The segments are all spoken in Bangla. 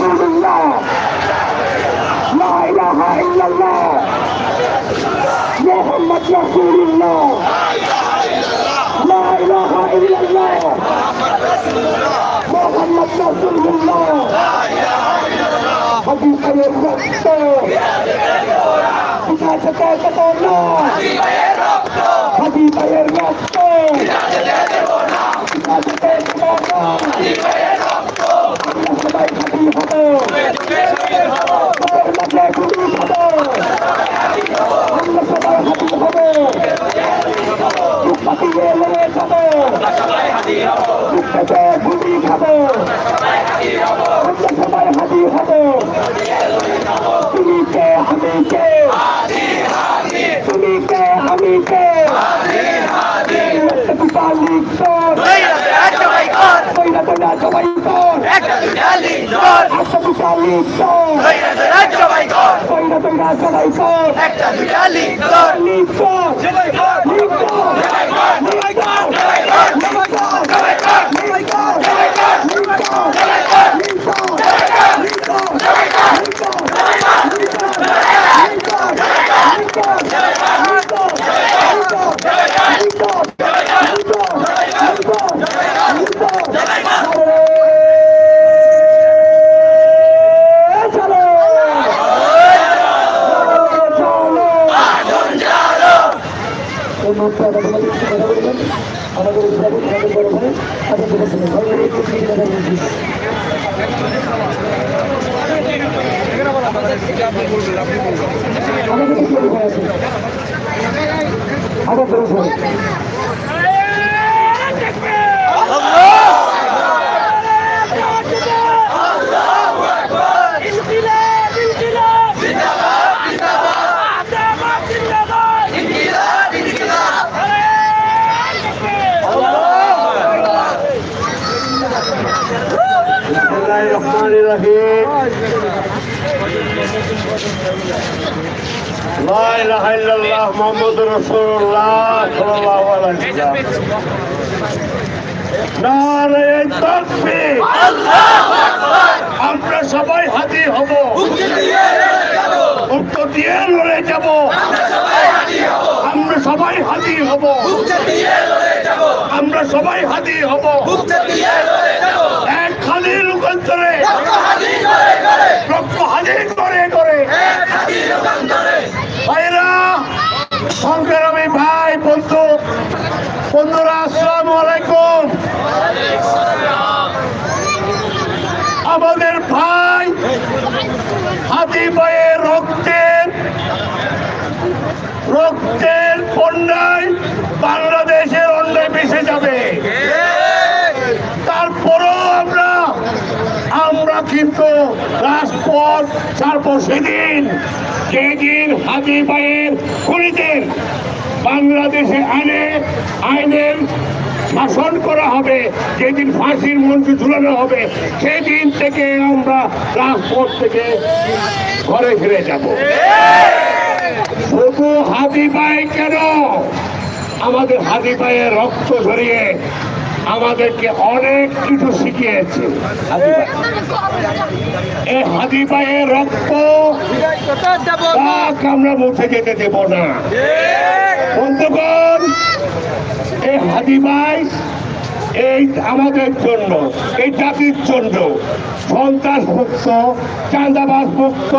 রাসূলুল্লাহ লা ইলাহা ইল্লাল্লাহ মুহাম্মদ রাসূলুল্লাহ লা ইলাহা ইল্লাল্লাহ মুহাম্মদ রাসূলুল্লাহ হাজি আয়ের রক্ত পিতা থেকে কত না হাজি আয়ের রক্ত পিতা থেকে কত না আমরা সবাই হাজি হব সবার মাঝে গুলি হব আমরা সবাই হাজি হব বুক পাতিয়ে লড়ে যাব বুক পেতে গুলি খাব আমরা সবাই হাজি হব তুমি কে আমি কে তুমি কে আমি কে পিতা রহমান রহিম। আমরা সবাই হাতি হব। দিয়ে লড়ে যাব। আমরা সবাই হাতি হব। আমরা সবাই হাতি হব। এক খালি রূপান্তরে। রক্ত হাজি করে করে। সংগ্রামী ভাই, বন্ধু, বন্ধুরা, আসসালামু আলাইকুম। আমাদের ভাই হাতি ভাইয়ের রক্তের রক্তের বন্যায় বাংলাদেশের অন্যে মিশে যাবে। তারপরও আমরা আমরা কিন্তু রাজপথ ছাড়বো সেদিন। যেদিন হাতি ভাইয়ের খুনিদের বাংলাদেশে আনে আইনের শাসন করা হবে, যেদিন ফাঁসির মঞ্চে ঝুলানো হবে, সেদিন থেকে আমরা রাজপথ থেকে ঘরে ফিরে যাব। শুধু হাতি ভাই কেন আমাদের হাতি ভাইয়ের রক্ত ঝরিয়ে আমাদেরকে অনেক কিছু শিখিয়েছে। এই হাদি রক্ত আমরা মুছে যেতে দেব না বন্ধুগণ এই হাদি ভাই এই আমাদের জন্য, এই জাতির জন্য সন্ত্রাস মুক্ত চাঁদাবাস মুক্ত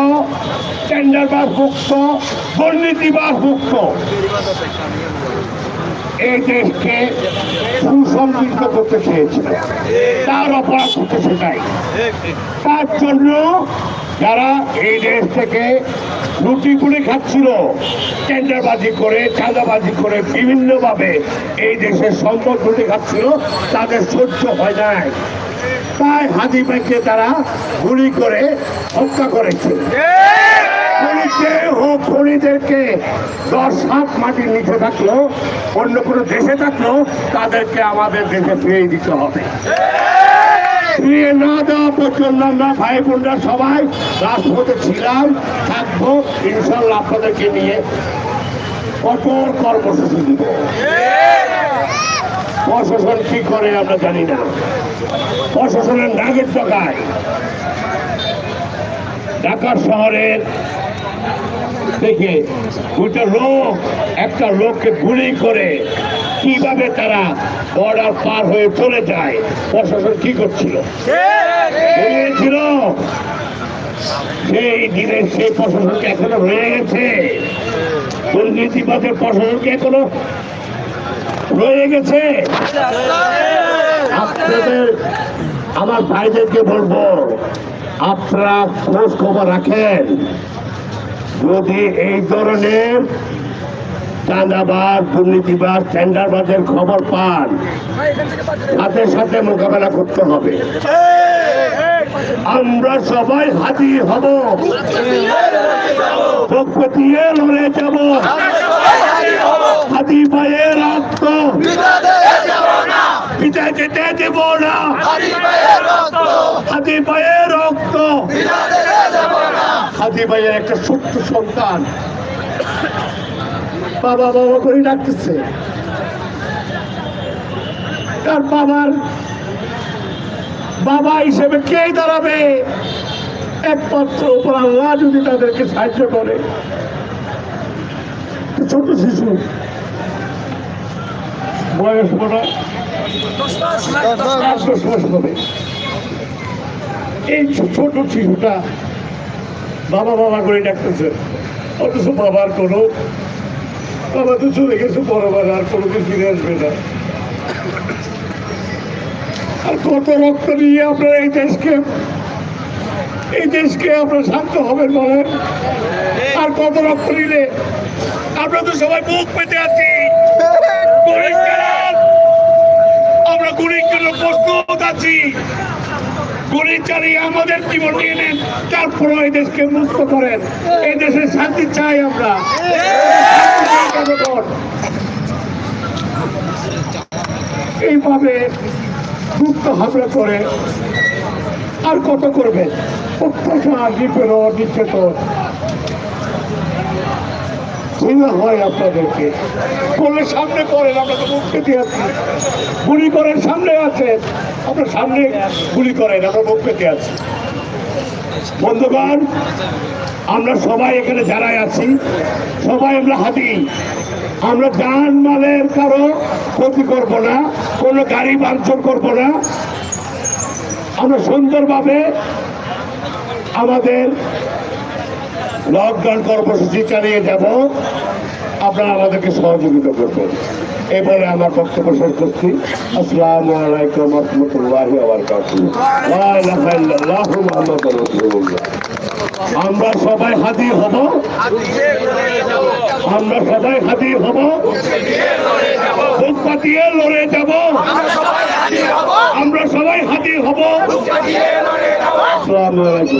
টেন্ডারবাস মুক্ত দুর্নীতিবাস মুক্ত এই দেশকে সুসংগঠিত করতে চেয়েছিল। তার অপরাধ হচ্ছে সেটাই। তার জন্য যারা এই দেশ থেকে লুটি করে খাচ্ছিল, টেন্ডারবাজি করে, চাঁদাবাজি করে, বিভিন্নভাবে এই দেশের সম্পদ লুটে খাচ্ছিল, তাদের সহ্য হয় নাই। তাই হাদি ভাইকে তারা গুলি করে হত্যা করেছে খনিতে ও খনিদেরকে দশ হাত মাটির নিচে থাকল, অন্য কোনো দেশে থাকল, তাদেরকে আমাদের দেশে ফিরিয়ে দিতে হবে। ফিরিয়ে না দেওয়া পর্যন্ত আমরা ভাই বোনরা সবাই ছিলাম, থাকব আপনাদেরকে নিয়ে কঠোর কর্মসূচি দিব। প্রশাসন কি করে আমরা জানি না। প্রশাসনের নাগের টাকায় ঢাকা শহরের থেকে দুটো লোক, একটা লোককে গুলি করে কীভাবে তারা বর্ডার পার হয়ে চলে যায়? প্রশাসন কি করছিল? ছিল সেই দিনে সেই প্রশাসনকে এখনও রয়ে গেছে। দুর্নীতিবাদের প্রশাসনকে এখনও রয়ে গেছে। আমার ভাইদেরকে বলব, আপনারা খোঁজ খবর রাখেন। যদি এই ধরনের চাঁদাবাজ, দুর্নীতিবাজ, টেন্ডারবাজের খবর পান সাথে সাথে মোকাবেলা করতে হবে। আমরা সবাই হাজির হব। দিয়ে লড়ে যাব। হাতি পায়ে রক্ত। বিদায় যেতে দেব না। হাতি পায়ে রক্ত ভাইয়ের একটা ছোট্ট সন্তান। বাবা বাবা করে ডাকতেছে। তার বাবার বাবা হিসেবে কে দাঁড়াবে? একমাত্র উপর আল্লাহ যদি তাদেরকে সাহায্য করে। ছোট শিশু। বয়স হবে। এই ছোট শিশুটা বাবা বাবা করে ডাকতেছে। অথচ বাবার কোনো, বাবা তো চলে গেছে বড়বার আর কোনো কিছু ফিরে আসবে না। আর কত রক্ত নিয়ে আপনারা এই দেশকে এই দেশকে আপনারা শান্ত হবেন বলেন। আর কত রক্ত নিলে, আমরা তো সবাই মুখ পেতে আছি। আমরা গুলির জন্য প্রস্তুত আছি। গুলি চালিয়ে আমাদের জীবন নিয়ে নেন তারপরে এই দেশকে মুক্ত করেন। এই দেশের শান্তি চাই আমরা। এইভাবে মুক্ত হামলা করে আর কত করবে অত্যাচার, নিপীড়ন, নির্যাতন। ঘৃণা হয় আপনাদেরকে। করলে সামনে করেন, আমরা তো মুখ পেতে গুলি করেন, সামনে আছেন। আপনার সামনে গুলি করেন, আমরা মুখ পেতে আছি। বন্ধুগণ, আমরা সবাই এখানে যারাই আছি, সবাই আমরা হাতি। আমরা যান মালের কারও ক্ষতি করব না, কোনো গাড়ি বাঞ্ছন করব না। আমরা সুন্দরভাবে আমাদের লকডাউন কর্মসূচি চালিয়ে যাব। আপনারা আমাদেরকে সহযোগিতা করবেন। এবারে আমার বক্তব্য শেষ করছি। আসসালামু আলাইকুম রহমতুল্লাহি আমরা সবাই হাজির হব। আমরা সবাই হাজির হব। পাতিয়ে লড়ে যাব। আমরা সবাই হাজির হব। আসসালামু আলাইকুম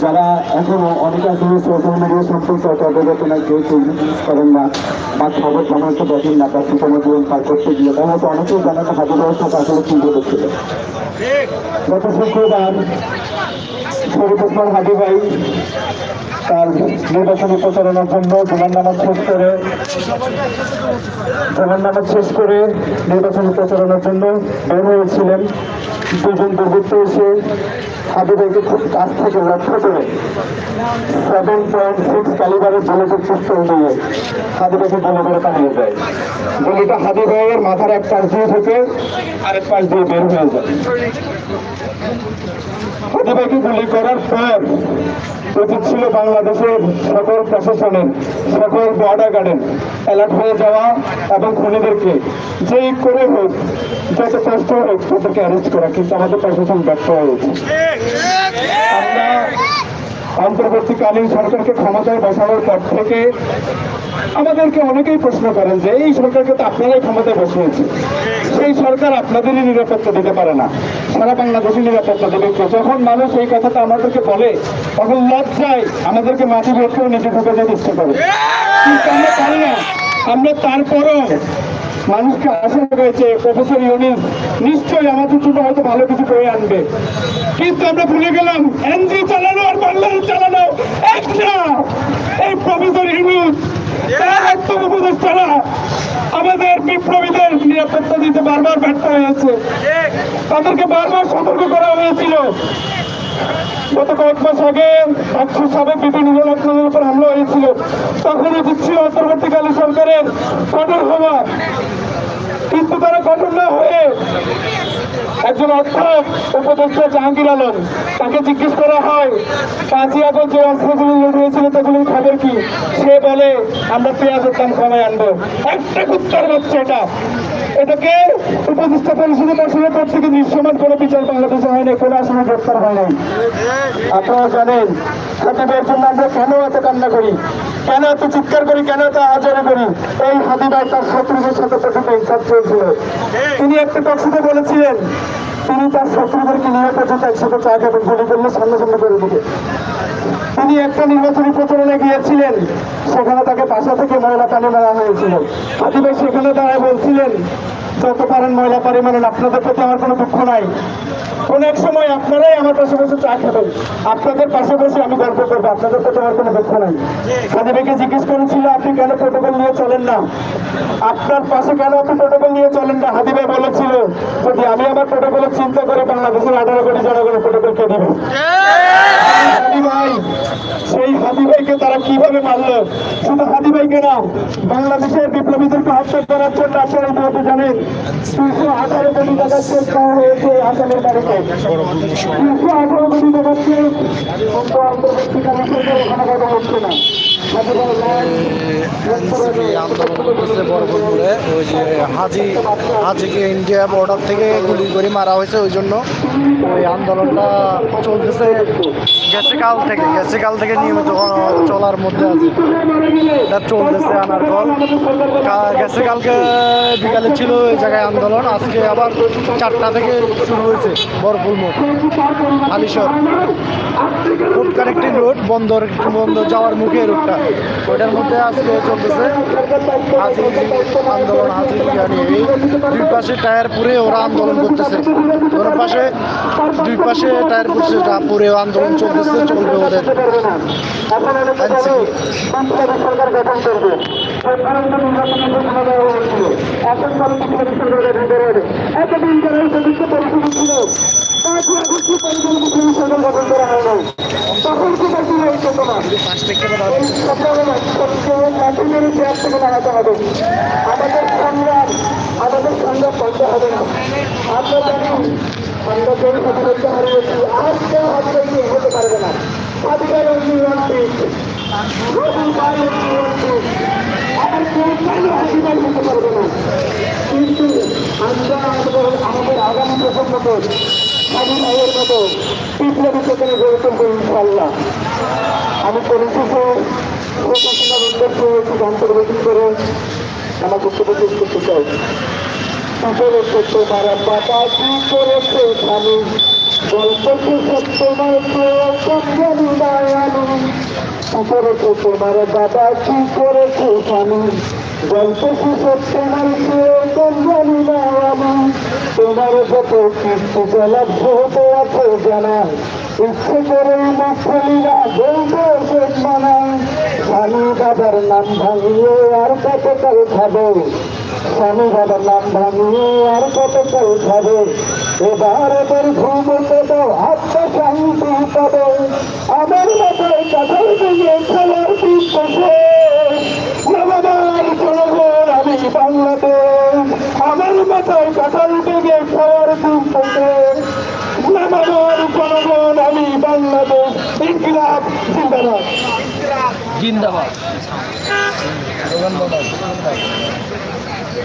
যারা এখনও অনেকে আসলে সোশ্যাল মিডিয়া সম্পর্কে অত অবগত নয় কেউ কেউ ইউজ করেন না বা খবর জানাতে দেখেন না, তার সুষম জীবন পার করতে গিয়ে। তারা হয়তো অনেকেই জানেন হাজার ব্যবস্থা আসলে কি ঘটেছিল গত শুক্রবার শরীফ ওসমান হাজি ভাই তার নির্বাচনী প্রচারণার জন্য জোগান নামাজ শেষ করে জোগান নামাজ শেষ করে নির্বাচনী প্রচারণার জন্য বের হয়েছিলেন। দুজন দুর্বৃত্ত এসে হাজি ভাইকে কাছ থেকে লক্ষ্য করে সেভেন পয়েন্ট সিক্স ক্যালিবারের বুলেটের পিস্তল নিয়ে হাজি ভাইকে গুলি করে পালিয়ে যায়। গুলিটা হাজি ভাইয়ের মাথার এক পাশ দিয়ে থেকে আরেক পাশ দিয়ে বের হয়ে যায়। হাজিবাকে গুলি করার পর উচিত ছিল বাংলাদেশের সকল প্রশাসনের, সকল বর্ডার গার্ডেন অ্যালার্ট হয়ে যাওয়া এবং খুনিদেরকে যেই করে হোক, যত কষ্ট হোক, তাদেরকে অ্যারেস্ট করা। কিন্তু আমাদের প্রশাসন ব্যর্থ হয়েছে আমরা অন্তর্বর্তীকালীন সরকারকে ক্ষমতায় বসানোর পর থেকে আমাদেরকে অনেকেই প্রশ্ন করেন যে, এই সরকারকে তো আপনারাই ক্ষমতায় বসিয়েছে সেই সরকার আপনাদেরই নিরাপত্তা দিতে পারে না। সারা বাংলাদেশে নিরাপত্তা দেবে? যখন মানুষ এই কথাটা আমাদেরকে বলে, তখন লজ্জায় আমাদেরকে মাটি ভেদ করে নিচে ঢুকে যেতে ইচ্ছে করে। কিন্তু আমরা পারি না। আমরা তারপরও মানুষকে আশা রয়েছে, প্রফেসর ইউনিস, নিশ্চয়ই আমাদের জন্য হয়তো ভালো কিছু করে আনবে। কিন্তু আমরা ভুলে গেলাম, এনজি চালানো আর বাংলাদেশ চালানো এক না। এই প্রফেসর ইউনিস, তার একদম উপদেষ্টারা আমাদের বিপ্লবীদের নিরাপত্তা দিতে বারবার ব্যর্থ হয়েছে। তাদেরকে বারবার সতর্ক করা হয়েছিল। গত কয়েক মাস আগে একশো সাবেক বিভিন্ন আপনাদের উপর হামলা হয়েছিল। তখন ছিল অন্তর্বর্তীকালে সরকারের কঠোর হওয়া। কিন্তু তারা কঠোর না হয়ে একজন অর্থ উপদেষ্টা জাহাঙ্গীর আলম, তাকে জিজ্ঞেস করা হয়, পাঁচই যে অস্ত্রগুলো লোড হয়েছিল সেগুলোর খবর কি? সে বলে, আমরা পেঁয়াজের দাম কমায় আনব। একটা উত্তর হচ্ছে এটা। এটাকে উপদেষ্টা শুধু মশলা পর থেকে দৃশ্যমান কোনো বিচার বাংলাদেশে হয়নি, কোনো আসনে গ্রেফতার হয় নাই। আপনারা জানেন হাতিবের জন্য আমরা কেন এত কান্না করি? কেন এত চিৎকার করি? কেন এত আচরণ করি? এই হাতিবাই তার শত্রুদের সাথে প্রথমে ইনসাফ চলছিল তিনি একটা টক্সিতে বলেছিলেন তিনি তার শত্রুদেরকে নিয়ে পর্যন্ত একসাথে চা খাবেন গুলি করলে সামনে সামনে করে দিবে। তিনি একটা নির্বাচনী প্রচারণে গিয়েছিলেন, সেখানে তাকে পাশা থেকে ময়লা পানি মারা হয়েছিল। আদিবাসী সেখানে দাঁড়ায় বলছিলেন যত পারেন, ময়লা মানেন আপনাদের প্রতি আমার কোনো দুঃখ নাই। কোন এক সময় আপনারাই আমার পাশে বসে চা খাবেন। আপনাদের পাশে বসে আমি গল্প করব, আপনাদের প্রতি আমার কোনো দুঃখ নাই। হাদিবাইকে জিজ্ঞেস করেছিল, আপনি কেন প্রোটোকল নিয়ে চলেন না? আপনার পাশে কেন আপনি প্রোটোকল নিয়ে চলেন না? হাদিবাই বলেছিল, যদি আমি আমার প্রোটোকলের চিন্তা করে বাংলাদেশের আঠারো কোটি জনগণের প্রোটোকল কে দেবে সেই হাদি ভাইকে তারা কীভাবে মারলো? শুধু হাদি ভাইকে না, বাংলাদেশের বিপ্লবীদেরকে হত্যা করার জন্য আপনারা জানেন দুশো আঠারো কোটি টাকা চেক করা হয়েছে, আসামের বাড়িতে। দুশো আঠারো কোটি টাকা চেক কিন্তু অন্তর্বর্তীকালে সরকার ওখানে কথা হচ্ছে না এনসিপি আন্দোলন করতেছে বরফরপুরে ওই যে হাজি, হাজিকে ইন্ডিয়া বর্ডার থেকে গুলি করে মারা হয়েছে, ওই জন্য ওই আন্দোলনটা চলতেছে। গেছে থেকে, গেছে কাল থেকে নিয়মিত চলার মধ্যে আছে। এটা চলতেছে আনার পর কা- গেছে বিকালে ছিল এই জায়গায় আন্দোলন, আজকে আবার চারটা থেকে শুরু হয়েছে, বরফুল মুখ আলিশর। রোড কানেক্টিং রোড বন্দর বন্দর যাওয়ার মুখে রোডটা ওইটার মধ্যে আজকে চলতেছে হাজির আন্দোলন হাজির বিরিয়ানি এই দুই পাশে টায়ার পুরে ওরা আন্দোলন করতেছে। ওর পাশে দুই পাশে টায়ার পুড়ছে পুরে আন্দোলন চলতেছে, চলবে ওদের। সরকার থেকে লাগাতে হবে। আমাদের আমাদের সংগ্রাম বন্ধ হবে না। আমরা জানি, আমরা স্বাধীনতা হারিয়েছি হারিয়েছি হতে পারবে না। কেউ কেন হাসিবার হতে পারবে না কিন্তু আমরা আমাদের আগামী প্রজন্মকে স্বাধীন ভাইয়ের মতো বিপ্লবী চেতনা গড়ে তুলবো ইনশাল্লাহ আমি পরিশেষে প্রশাসনের উদ্দেশ্যে একটু অন্তর্গতি করে আমার বক্তব্য শেষ করতে চাই উপরেছে তোমার বাবা কি উপরেছে তোমার বাবা কি করেছে স্বামী গল্প শেষ তোমার জানি দয়ালু তোমার যত কিছু জলভ্য হতে আছে জানা। ইচ্ছে করে মুখলিরা বলতে মানা স্বামী বাবার নাম ভাঙিয়ে আর কতকাল খাব। স্বামী বাবার নাম ভাঙিয়ে আর কতকাল খাব এবার এবার ঘুমোতে দাও আত্মা শান্তি পাবো। আমার মাথায় কাঠাল দিয়ে খেলার দিন বসে আমার আমি বাংলাদেশ। আমার মাথায় কাঠাল দিয়ে খাওয়ার দিন বসে জনগণ আমি বাংলাদেশ। ইনকিলাব জিন্দাবাদ। জিন্দাবাদ।